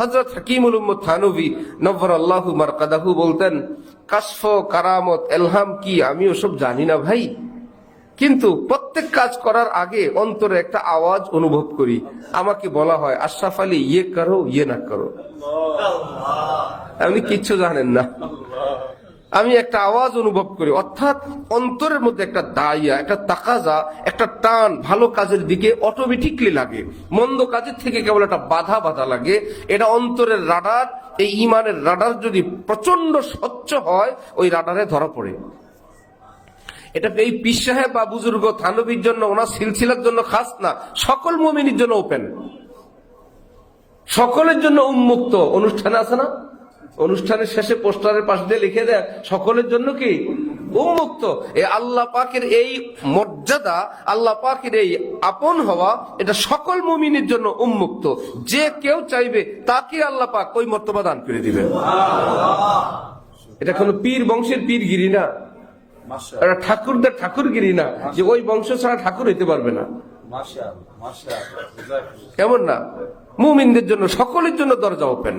হজরত হাকিমুল উম্মদ থানবী নব্বর আল্লাহু মারকাদাহু বলতেন কাশফ কারামত এলহাম কি? আমি ওসব জানি না ভাই। কিন্তু প্রত্যেক কাজ করার আগে অন্তরে একটা আওয়াজ অনুভব করি। আমাকে বলা হয় আশরাফ আলী ইয়ে করো ইয়ে না করো। আপনি কিচ্ছু জানেন না। আমি একটা আওয়াজ অনুভব করি, অর্থাৎ অন্তরের মধ্যে একটা দাইয়া একটা তাকাজা, একটা টান ভালো কাজের দিকে অটোমেটিকলি লাগে। মন্দ কাজের থেকে কেবল একটা বাধা বাধা লাগে। এটা অন্তরের রাডার, এই ইমানের রাডার যদি প্রচণ্ড স্বচ্ছ হয়, ওই রাডারে ধরা পড়ে। এটা এই পিস সাহেব বা বুজুর্গ থানবির জন্য, ওনার সিলসিলার জন্য খাস না, সকল মমিনীর জন্য ওপেন সকলের জন্য উন্মুক্ত। অনুষ্ঠানে আছে না? অনুষ্ঠানের শেষে পোস্টারের পাশ দিয়ে লিখে দেয় সকলের জন্য কি? উন্মুক্ত। এই আল্লাহ পাকের এই মর্যাদা আল্লাহ পাকের এই আপন হওয়া এটা সকল মুমিনের জন্য উন্মুক্ত। যে কেউ চাইবে তাকে আল্লাহ পাক ওই মর্তবা দান করে দিবেন। এটা কোনো পীর বংশের পীরগিরি না। এটা ঠাকুরদের ঠাকুরগিরি না যে ওই বংশ ছাড়া ঠাকুর হইতে পারবে না। কেমন না? মুমিনদের জন্য সকলের জন্য দরজা ওপেন